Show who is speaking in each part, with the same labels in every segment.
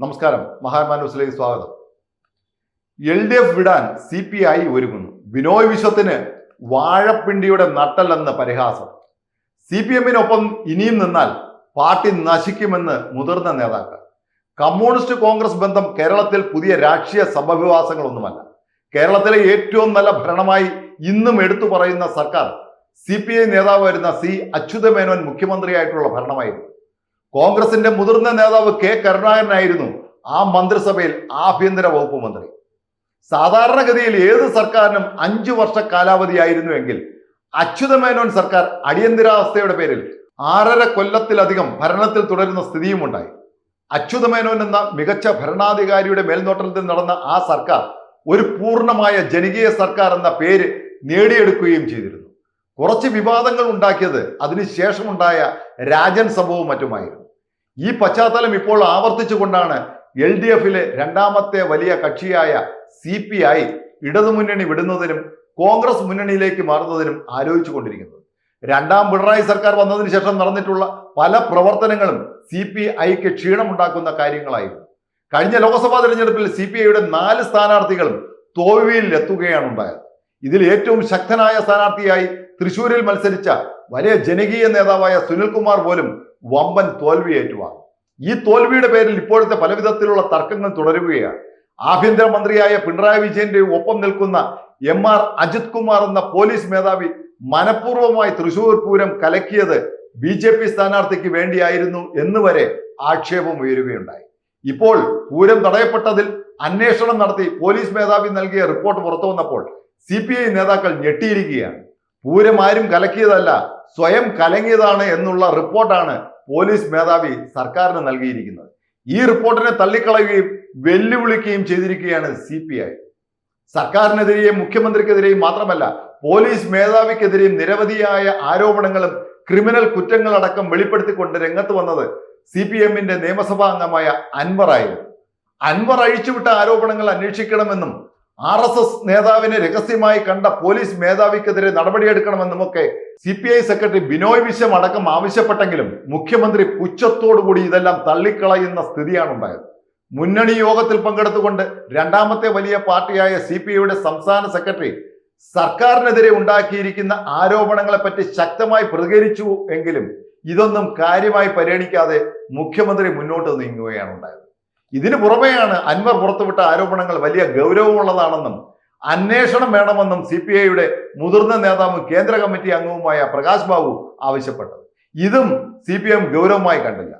Speaker 1: നമസ്കാരം. മഹാത്മാ ന്യൂസിലേക്ക് സ്വാഗതം. എൽ ഡി എഫ് വിടാൻ സി പി ഐ ഒരുങ്ങുന്നു. ബിനോയ് വിശ്വത്തിന് വാഴപ്പിണ്ടിയുടെ നട്ടല്ലെന്ന് പരിഹാസം. സി പി എമ്മിനൊപ്പം ഇനിയും നിന്നാൽ പാർട്ടി നശിക്കുമെന്ന് മുതിർന്ന നേതാക്കൾ. കമ്മ്യൂണിസ്റ്റ് കോൺഗ്രസ് ബന്ധം കേരളത്തിൽ പുതിയ രാഷ്ട്രീയ സംഭവവികാസങ്ങളൊന്നുമല്ല കേരളത്തിലെ ഏറ്റവും നല്ല ഭരണമായി ഇന്നും എടുത്തു പറയുന്ന സർക്കാർ സി പി ഐ നേതാവായിരുന്ന സി അച്യുതമേനോൻ മുഖ്യമന്ത്രിയായിട്ടുള്ള ഭരണമായിരുന്നു. കോൺഗ്രസിന്റെ മുതിർന്ന നേതാവ് കെ കരുണാകരനായിരുന്നു ആ മന്ത്രിസഭയിൽ ആഭ്യന്തര വകുപ്പ് മന്ത്രി. സാധാരണഗതിയിൽ ഏത് സർക്കാരിനും അഞ്ചു വർഷ കാലാവധിയായിരുന്നുവെങ്കിൽ അച്യുതമേനോൻ സർക്കാർ അടിയന്തരാവസ്ഥയുടെ പേരിൽ ആറര കൊല്ലത്തിലധികം ഭരണത്തിൽ തുടരുന്ന സ്ഥിതിയും ഉണ്ടായി. അച്യുതമേനോൻ എന്ന മികച്ച ഭരണാധികാരിയുടെ മേൽനോട്ടത്തിൽ നടന്ന ആ സർക്കാർ ഒരു പൂർണമായ ജനകീയ സർക്കാർ എന്ന പേര് നേടിയെടുക്കുകയും ചെയ്തിരുന്നു. കുറച്ച് വിവാദങ്ങൾ ഉണ്ടാക്കിയത് അതിനുശേഷമുണ്ടായ രാജൻ സംഭവവും മറ്റുമായിരുന്നു. ഈ പശ്ചാത്തലം ഇപ്പോൾ ആവർത്തിച്ചുകൊണ്ടാണ് എൽ ഡി എഫിലെ രണ്ടാമത്തെ വലിയ കക്ഷിയായ സി പി ഐ ഇടതുമുന്നണി വിടുന്നതിനും കോൺഗ്രസ് മുന്നണിയിലേക്ക് മാറുന്നതിനും ആലോചിച്ചു കൊണ്ടിരിക്കുന്നത് രണ്ടാം പിണറായി സർക്കാർ വന്നതിന് ശേഷം നടന്നിട്ടുള്ള പല പ്രവർത്തനങ്ങളും സി പി ഐക്ക് ക്ഷീണമുണ്ടാക്കുന്ന കാര്യങ്ങളായിരുന്നു. കഴിഞ്ഞ ലോക്സഭാ തെരഞ്ഞെടുപ്പിൽ സി പി ഐയുടെ നാല് സ്ഥാനാർത്ഥികളും തോൽവിയിൽ എത്തുകയാണ് ഉണ്ടായത് ഇതിൽ ഏറ്റവും ശക്തനായ സ്ഥാനാർത്ഥിയായി തൃശൂരിൽ മത്സരിച്ച വലിയ ജനകീയ നേതാവായ സുനിൽകുമാർ പോലും വമ്പൻ തോൽവി ഈ തോൽവിയുടെ പേരിൽ ഇപ്പോഴത്തെ പലവിധത്തിലുള്ള തർക്കങ്ങൾ തുടരുകയാണ്. ആഭ്യന്തരമന്ത്രിയായ പിണറായി വിജയന്റെ ഒപ്പം നിൽക്കുന്ന എം ആർ അജിത് കുമാർ എന്ന പോലീസ് മേധാവി മനഃപൂർവമായി തൃശൂർ പൂരം കലക്കിയത് ബി ജെ പി സ്ഥാനാർത്ഥിക്ക് വേണ്ടിയായിരുന്നു എന്ന് വരെ ആക്ഷേപം ഉയരുകയുണ്ടായി. ഇപ്പോൾ പൂരം തടയപ്പെട്ടതിൽ അന്വേഷണം നടത്തി പോലീസ് മേധാവി നൽകിയ റിപ്പോർട്ട് പുറത്തു വന്നപ്പോൾ സി പി ഐ നേതാക്കൾ ഞെട്ടിയിരിക്കുകയാണ്. പൂരം ആരും കലക്കിയതല്ല സ്വയം കലങ്ങിയതാണ് എന്നുള്ള റിപ്പോർട്ടാണ് പോലീസ് മേധാവി സർക്കാരിന് നൽകിയിരിക്കുന്നത്. ഈ റിപ്പോർട്ടിനെ തള്ളിക്കളയുകയും വെല്ലുവിളിക്കുകയും ചെയ്തിരിക്കുകയാണ് സി പി ഐ. സർക്കാരിനെതിരെയും മുഖ്യമന്ത്രിക്കെതിരെയും മാത്രമല്ല പോലീസ് മേധാവിക്കെതിരെയും നിരവധിയായ ആരോപണങ്ങളും ക്രിമിനൽ കുറ്റങ്ങളടക്കം വെളിപ്പെടുത്തിക്കൊണ്ട് രംഗത്ത് വന്നത് സി പി എമ്മിന്റെ നിയമസഭാ അംഗമായ അൻവർ ആയിരുന്നു. അൻവർ അഴിച്ചുവിട്ട ആരോപണങ്ങൾ അന്വേഷിക്കണമെന്നും ആർ എസ് എസ് നേതാവിനെ രഹസ്യമായി കണ്ട പോലീസ് മേധാവിക്കെതിരെ നടപടിയെടുക്കണമെന്നുമൊക്കെ C P I secretary Binoy Viswam അടക്കം ആവശ്യപ്പെട്ടെങ്കിലും മുഖ്യമന്ത്രി പുച്ഛത്തോടുകൂടി ഇതെല്ലാം തള്ളിക്കളയുന്ന സ്ഥിതിയാണ് ഉണ്ടായത് മുന്നണി യോഗത്തിൽ പങ്കെടുത്തുകൊണ്ട് രണ്ടാമത്തെ വലിയ പാർട്ടിയായ സി പി ഐയുടെ സംസ്ഥാന സെക്രട്ടറി സർക്കാരിനെതിരെ ഉണ്ടാക്കിയിരിക്കുന്ന ആരോപണങ്ങളെ പറ്റി ശക്തമായി പ്രതികരിച്ചു എങ്കിലും ഇതൊന്നും കാര്യമായി പരിഗണിക്കാതെ മുഖ്യമന്ത്രി മുന്നോട്ട് നീങ്ങുകയാണ് ഉണ്ടായത് ഇതിനു പുറമെയാണ് അൻവർ പുറത്തുവിട്ട ആരോപണങ്ങൾ വലിയ ഗൗരവമുള്ളതാണെന്നും അന്വേഷണം വേണമെന്നും സി പി ഐയുടെ മുതിർന്ന നേതാവും കേന്ദ്ര കമ്മിറ്റി അംഗവുമായ പ്രകാശ് ബാബു ആവശ്യപ്പെട്ടത്. ഇതും സി പി എം ഗൗരവമായി കണ്ടില്ല.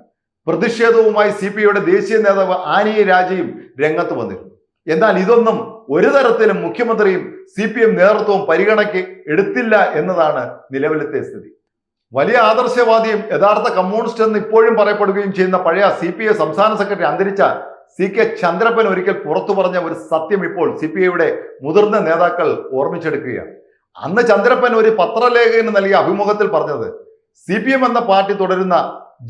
Speaker 1: പ്രതിഷേധവുമായി സി പി ഐയുടെ ദേശീയ നേതാവ് ആനി രാജയും രംഗത്ത് വന്നിരുന്നു. എന്നാൽ ഇതൊന്നും ഒരു തരത്തിലും മുഖ്യമന്ത്രിയും സി പി എം നേതൃത്വവും പരിഗണയ്ക്ക് എടുത്തില്ല എന്നതാണ് നിലവിലത്തെ സ്ഥിതി. വലിയ ആദർശവാദിയും യഥാർത്ഥ കമ്മ്യൂണിസ്റ്റ് എന്ന് ഇപ്പോഴും പറയപ്പെടുകയും ചെയ്യുന്ന പഴയ സി പി ഐ സംസ്ഥാന സെക്രട്ടറി അന്തരിച്ച സി കെ ചന്ദ്രപ്പൻ ഒരിക്കൽ പുറത്തു പറഞ്ഞ ഒരു സത്യം ഇപ്പോൾ സി പി ഐയുടെ മുതിർന്ന നേതാക്കൾ ഓർമ്മിച്ചെടുക്കുകയാണ്. അന്ന് ചന്ദ്രപ്പൻ ഒരു പത്രലേഖകന് നൽകിയ അഭിമുഖത്തിൽ പറഞ്ഞത് സി പി എം എന്ന പാർട്ടി തുടരുന്ന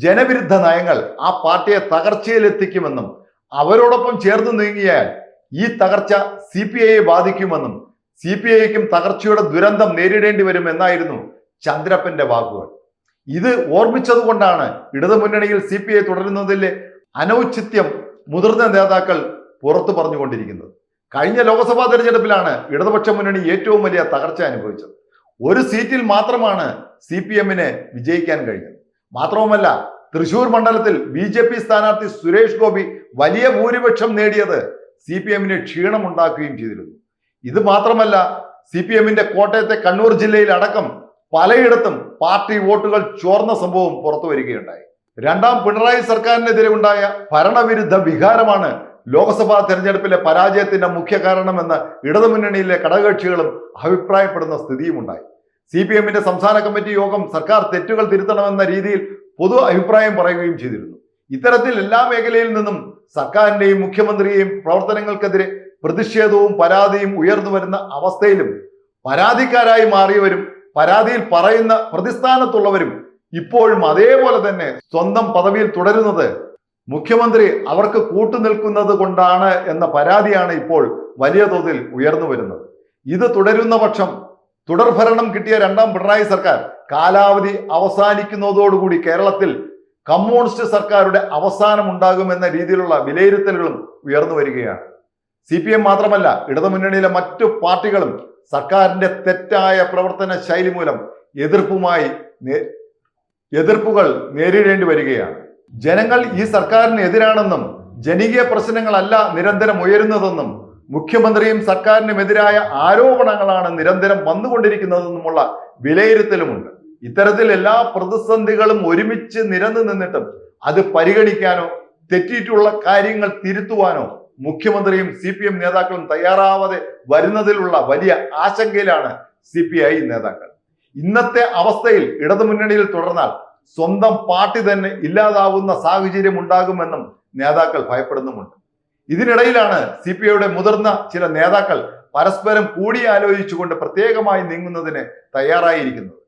Speaker 1: ജനവിരുദ്ധ നയങ്ങൾ ആ പാർട്ടിയെ തകർച്ചയിലെത്തിക്കുമെന്നും അവരോടൊപ്പം ചേർന്ന് നീങ്ങിയാൽ ഈ തകർച്ച സി പി ഐയെ ബാധിക്കുമെന്നും സി പി ഐക്കും തകർച്ചയുടെ ദുരന്തം നേരിടേണ്ടി വരും എന്നായിരുന്നു ചന്ദ്രപ്പന്റെ വാക്കുകൾ. ഇത് ഓർമ്മിച്ചതുകൊണ്ടാണ് ഇടതുമുന്നണിയിൽ സി പി ഐ തുടരുന്നതിലെ അനൗചിത്യം മുതിർന്ന നേതാക്കൾ പുറത്തു പറഞ്ഞുകൊണ്ടിരിക്കുന്നത്. കഴിഞ്ഞ ലോക്സഭാ തെരഞ്ഞെടുപ്പിലാണ് ഇടതുപക്ഷ മുന്നണി ഏറ്റവും വലിയ തകർച്ച അനുഭവിച്ചത്. ഒരു സീറ്റിൽ മാത്രമാണ് സി പി എമ്മിന് വിജയിക്കാൻ കഴിഞ്ഞത്. മാത്രവുമല്ല തൃശൂർ മണ്ഡലത്തിൽ ബി ജെ പി സ്ഥാനാർത്ഥി സുരേഷ് ഗോപി വലിയ ഭൂരിപക്ഷം നേടിയത് സി പി എമ്മിന് ക്ഷീണമുണ്ടാക്കുകയും ചെയ്തിരുന്നു. ഇത് മാത്രമല്ല സി പി എമ്മിന്റെ കോട്ടയത്തെ കണ്ണൂർ ജില്ലയിൽ അടക്കം പലയിടത്തും പാർട്ടി വോട്ടുകൾ ചോർന്ന സംഭവം പുറത്തു വരികയുണ്ടായി. രണ്ടാം പിണറായി സർക്കാരിനെതിരെ ഉണ്ടായ ഭരണവിരുദ്ധ വികാരമാണ് ലോക്സഭാ തെരഞ്ഞെടുപ്പിലെ പരാജയത്തിന്റെ മുഖ്യ കാരണമെന്ന് ഇടതുമുന്നണിയിലെ ഘടകകക്ഷികളും അഭിപ്രായപ്പെടുന്ന സ്ഥിതിയുമുണ്ടായി. സി പി എമ്മിന്റെ സംസ്ഥാന കമ്മിറ്റി യോഗം സർക്കാർ തെറ്റുകൾ തിരുത്തണമെന്ന രീതിയിൽ പൊതു അഭിപ്രായം പറയുകയും ചെയ്തിരുന്നു. ഇത്തരത്തിൽ എല്ലാ മേഖലയിൽ നിന്നും സർക്കാരിന്റെയും മുഖ്യമന്ത്രിയെയും പ്രവർത്തനങ്ങൾക്കെതിരെ പ്രതിഷേധവും പരാതിയും ഉയർന്നു വരുന്ന അവസ്ഥയിലും പരാതിക്കാരായി മാറിയവരും പരാതിയിൽ പറയുന്ന പ്രതിസ്ഥാനത്തുള്ളവരും ഇപ്പോഴും അതേപോലെ തന്നെ സ്വന്തം പദവിയിൽ തുടരുന്നത് മുഖ്യമന്ത്രി അവർക്ക് കൂട്ടുനിൽക്കുന്നത് കൊണ്ടാണ് എന്ന പരാതിയാണ് ഇപ്പോൾ വലിയ തോതിൽ ഉയർന്നു വരുന്നത്. ഇത് തുടരുന്ന പക്ഷം തുടർഭരണം കിട്ടിയ രണ്ടാം പിണറായി സർക്കാർ കാലാവധി അവസാനിക്കുന്നതോടുകൂടി കേരളത്തിൽ കമ്മ്യൂണിസ്റ്റ് സർക്കാരുടെ അവസാനം ഉണ്ടാകുമെന്ന രീതിയിലുള്ള വിലയിരുത്തലുകളും ഉയർന്നു വരികയാണ്. സി മാത്രമല്ല ഇടതുമുന്നണിയിലെ മറ്റു പാർട്ടികളും സർക്കാരിന്റെ തെറ്റായ പ്രവർത്തന ശൈലി മൂലം എതിർപ്പുമായി എതിർപ്പുകൾ നേരിടേണ്ടി വരികയാണ്. ജനങ്ങൾ ഈ സർക്കാരിന് എതിരാണെന്നും ജനകീയ പ്രശ്നങ്ങളല്ല നിരന്തരം ഉയരുന്നതെന്നും മുഖ്യമന്ത്രിയും സർക്കാരിനുമെതിരായ ആരോപണങ്ങളാണ് നിരന്തരം വന്നുകൊണ്ടിരിക്കുന്നതെന്നുമുള്ള വിലയിരുത്തലുമുണ്ട്. ഇത്തരത്തിൽ എല്ലാ പ്രതിസന്ധികളും ഒരുമിച്ച് നിരന്നു നിന്നിട്ടും അത് പരിഗണിക്കാനോ തെറ്റിയിട്ടുള്ള കാര്യങ്ങൾ തിരുത്തുവാനോ മുഖ്യമന്ത്രിയും സി പി എം നേതാക്കളും തയ്യാറാവാതെ വരുന്നതിലുള്ള വലിയ ആശങ്കയിലാണ് സി പി ഐ നേതാക്കൾ. ഇന്നത്തെ അവസ്ഥയിൽ ഇടതുമുന്നണിയിൽ തുടർന്നാൽ സ്വന്തം പാർട്ടി തന്നെ ഇല്ലാതാവുന്ന സാഹചര്യം ഉണ്ടാകുമെന്നും നേതാക്കൾ ഭയപ്പെടുന്നുമുണ്ട്. ഇതിനിടയിലാണ് സി പി ഐയുടെ മുതിർന്ന ചില നേതാക്കൾ പരസ്പരം കൂടിയാലോചിച്ചുകൊണ്ട് പ്രത്യേകമായി നീങ്ങുന്നതിന് തയ്യാറായിരിക്കുന്നത്.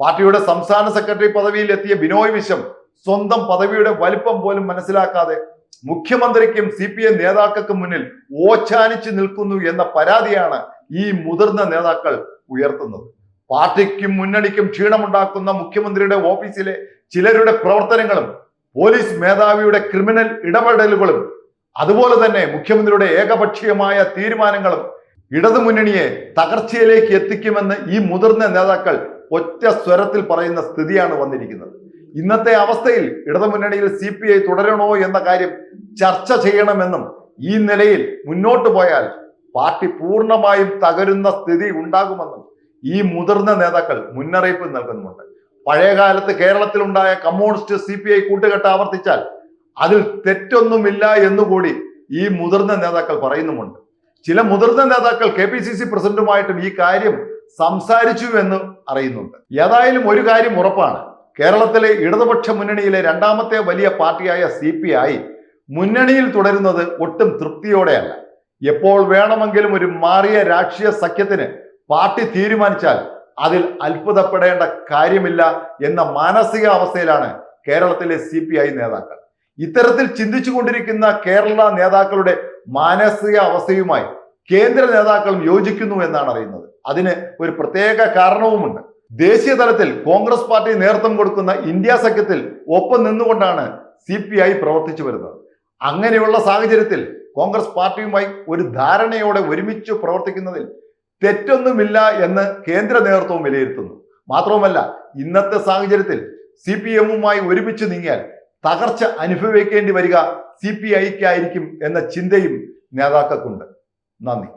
Speaker 1: പാർട്ടിയുടെ സംസ്ഥാന സെക്രട്ടറി പദവിയിൽ എത്തിയ ബിനോയ് വിശ്വം സ്വന്തം പദവിയുടെ വലിപ്പം പോലും മനസ്സിലാക്കാതെ മുഖ്യമന്ത്രിക്കും സി പി എം നേതാക്കൾക്കും മുന്നിൽ ഓച്ചാനിച്ചു നിൽക്കുന്നു എന്ന പരാതിയാണ് ഈ മുതിർന്ന നേതാക്കൾ ഉയർത്തുന്നത്. പാർട്ടിക്കും മുന്നണിക്കും ക്ഷീണമുണ്ടാക്കുന്ന മുഖ്യമന്ത്രിയുടെ ഓഫീസിലെ ചിലരുടെ പ്രവർത്തനങ്ങളും പോലീസ് മേധാവിയുടെ ക്രിമിനൽ ഇടപെടലുകളും അതുപോലെ തന്നെ മുഖ്യമന്ത്രിയുടെ ഏകപക്ഷീയമായ തീരുമാനങ്ങളും ഇടതുമുന്നണിയെ തകർച്ചയിലേക്ക് എത്തിക്കുമെന്ന് ഈ മുതിർന്ന നേതാക്കൾ ഒറ്റ സ്വരത്തിൽ പറയുന്ന സ്ഥിതിയാണ് വന്നിരിക്കുന്നത്. ഇന്നത്തെ അവസ്ഥയിൽ ഇടതുമുന്നണിയിൽ സി പി ഐ തുടരണോ എന്ന കാര്യം ചർച്ച ചെയ്യണമെന്നും ഈ നിലയിൽ മുന്നോട്ട് പോയാൽ പാർട്ടി പൂർണമായും തകരുന്ന സ്ഥിതി ഉണ്ടാകുമെന്നും ഈ മുതിർന്ന നേതാക്കൾ മുന്നറിയിപ്പ് നൽകുന്നുണ്ട്. പഴയകാലത്ത് കേരളത്തിലുണ്ടായ കമ്മ്യൂണിസ്റ്റ് സി പി ഐ കൂട്ടുകെട്ട് ആവർത്തിച്ചാൽ അതിൽ തെറ്റൊന്നുമില്ല എന്നുകൂടി ഈ മുതിർന്ന നേതാക്കൾ പറയുന്നുമുണ്ട്. ചില മുതിർന്ന നേതാക്കൾ കെ പി സി സി പ്രസിഡന്റുമായിട്ടും ഈ കാര്യം സംസാരിച്ചു എന്ന് അറിയുന്നുണ്ട്. ഏതായാലും ഒരു കാര്യം ഉറപ്പാണ്. കേരളത്തിലെ ഇടതുപക്ഷ മുന്നണിയിലെ രണ്ടാമത്തെ വലിയ പാർട്ടിയായ സി പി ഐ മുന്നണിയിൽ തുടരുന്നത് ഒട്ടും തൃപ്തിയോടെയല്ല. എപ്പോൾ വേണമെങ്കിലും ഒരു മാറിയ രാഷ്ട്രീയ സഖ്യത്തിന് പാർട്ടി തീരുമാനിച്ചാൽ അതിൽ അത്ഭുതപ്പെടേണ്ട കാര്യമില്ല എന്ന മാനസിക അവസ്ഥയിലാണ് കേരളത്തിലെ സി പി ഐ നേതാക്കൾ. ഇത്തരത്തിൽ ചിന്തിച്ചു കൊണ്ടിരിക്കുന്ന കേരള നേതാക്കളുടെ മാനസിക അവസ്ഥയുമായി കേന്ദ്ര നേതാക്കളും യോജിക്കുന്നു എന്നാണ് അറിയുന്നത്. അതിന് ഒരു പ്രത്യേക കാരണവുമുണ്ട്. ദേശീയ തലത്തിൽ കോൺഗ്രസ് പാർട്ടി നേതൃത്വം കൊടുക്കുന്ന ഇന്ത്യ സഖ്യത്തിൽ ഒപ്പം നിന്നുകൊണ്ടാണ് സി പി ഐ പ്രവർത്തിച്ചു വരുന്നത്. അങ്ങനെയുള്ള സാഹചര്യത്തിൽ കോൺഗ്രസ് പാർട്ടിയുമായി ഒരു ധാരണയോടെ ഒരുമിച്ച് പ്രവർത്തിക്കുന്നതിൽ തെറ്റൊന്നുമില്ല എന്ന് കേന്ദ്ര നേതൃത്വം വിലയിരുത്തുന്നു. മാത്രവുമല്ല ഇന്നത്തെ സാഹചര്യത്തിൽ സി പി എമ്മുമായി ഒരുമിച്ച് നീങ്ങിയാൽ തകർച്ച അനുഭവിക്കേണ്ടി വരിക സി പി ഐക്കായിരിക്കും എന്ന ചിന്തയും നേതാക്കൾക്കുണ്ട്. നന്ദി.